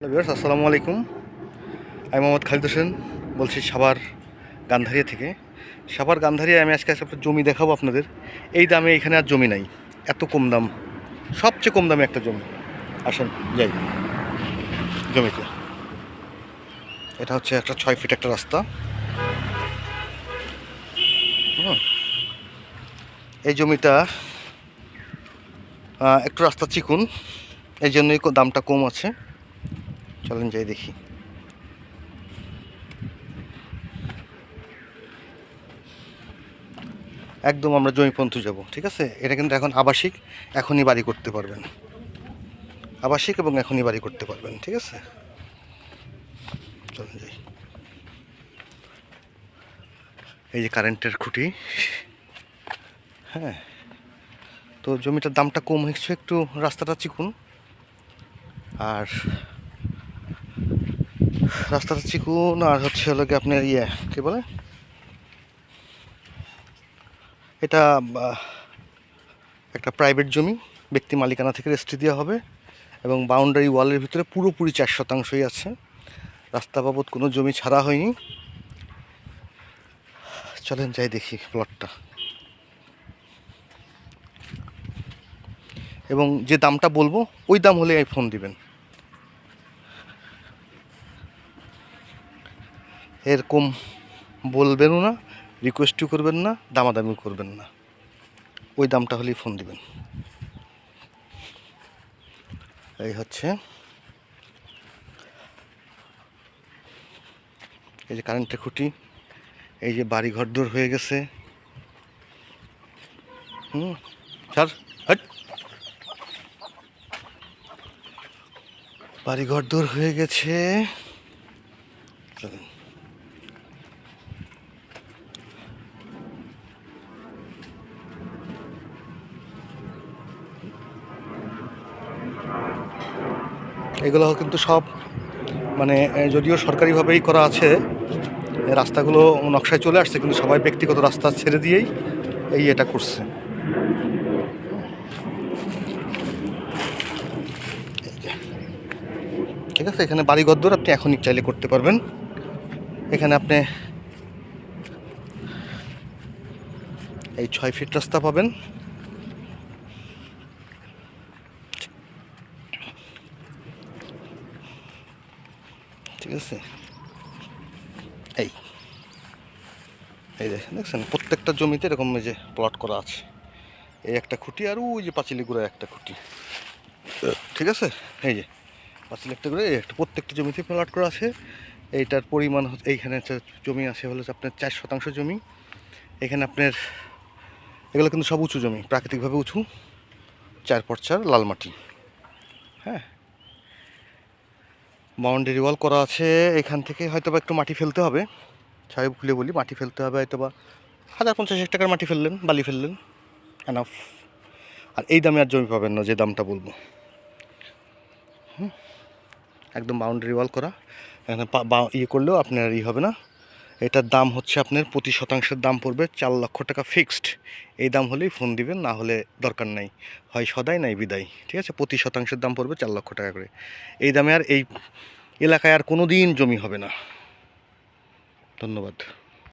Viewers, আসসালামু আলাইকুম। আমি মোহাম্মদ খালিদ হোসেন, বলছি সাভার গান্ধারিয়া থেকে। সাভার গান্ধারিয়া আমি আজকে একটা জমি দেখাবো আপনাদের। এই দামে এখানে আর জমি নাই, এত কম দাম, সবচেয়ে কম দামে একটা জমি। আসেন, যাই। জমিতে। এটা হচ্ছে একটা ছয় ফিট একটা রাস্তা। এই জমিটা একটু রাস্তা চিকুন, এই জন্যই দামটা কম আছে। চলেন যাই দেখি। একদম আমরা জমিপন্থ যাব, ঠিক আছে? এটা কিন্তু এখন আবাসিক, এখনই বাড়ি করতে পারবেন। আবাসিক এবং এখনই বাড়ি করতে পারবেন, ঠিক আছে? চলেন যাই। এই যে কারেন্টের খুঁটি। হ্যাঁ। তো জমিটার দামটা কম হচ্ছে একটু রাস্তাটা চিকুন। আর রাস্তাটা চিকুন আর হচ্ছে হলো কি আপনার ইয়ে কী বলে? এটা একটা প্রাইভেট জমি, ব্যক্তি মালিকানা থেকে রেস্ট্রি দেওয়া হবে এবং বাউন্ডারি ওয়ালের ভিতরে পুরোপুরি চার শতাংশই আছে। রাস্তা বাবদ কোনো জমি ছাড়া হয়নি। চলেন যাই দেখি প্লটটা এবং যে দামটা বলব, ওই দাম হলে ফোন দিবেন। এরকম বলবেনও না রিকোয়েস্টও করবেন না দামাদামি করবেন না। ওই দামটা হলেই ফোন দিবেন। এই হচ্ছে। এই যে কারেন্টের খুঁটি, এই যে বাড়ি ঘর দূর হয়ে গেছে। হুম হট। ঘর দূর হয়ে গেছে। এগুলো কিন্তু সব মানে যদিও সরকারিভাবেই করা আছে রাস্তাগুলো নকশায় চলে আসছে, কিন্তু সবাই ব্যক্তিগত রাস্তা ছেড়ে দিয়েই এই এটা করছে। ঠিক আছে, এখানে বাড়ি গদ্দর আপনি এখনই চাইলে করতে পারবেন। এখানে আপনি এই ছয় ফিট রাস্তা পাবেন। ঠিক আছে? এই। এই দেখেন, দেখছেন? প্রত্যেকটা জমিতে এরকম যে প্লট করা আছে। এই একটা খুঁটি আর ওই যে পাঁচিলি গুঁড়া একটা খুঁটি। ঠিক আছে? এই যে, পাঁচিলি একটা করে এই একটা, প্রত্যেকটা জমিতে প্লট করা আছে। এইটার পরিমাণ এইখানে জমি আছে হলো আপনার চার শতাংশ জমি। এখানে আপনার, এগুলো কিন্তু সব উঁচু জমি, প্রাকৃতিকভাবে উঁচু। চার পর চার লাল মাটি। হ্যাঁ? বাউন্ডারি ওয়াল করা আছে, এখান থেকে হয়তো একটু মাটি ফেলতে হবে। সাহেব খুলে বলি, মাটি ফেলতে হবে হয়তো বা হাজার পঞ্চাশ টাকার মাটি ফেললেন, বালি ফেললেন এনাফ আর এই দামে আর জমি পাবেন না, যে দামটা বলব। একদম বাউন্ডারি ওয়াল করা। এখানে ইয়ে করলেও আপনার ই হবে না এটার দাম হচ্ছে আপনার প্রতি শতাংশের দাম পড়বে, চার লক্ষ টাকা ফিক্সড এই দাম হলেই ফোন দিবেন, না হলে দরকার নাই। হয় সদাই নাই বিদায়। ঠিক আছে? প্রতি শতাংশের দাম পড়বে চার লক্ষ টাকা করে। এই দামে আর এই এলাকায় আর কোনো দিন জমি হবে না। ধন্যবাদ।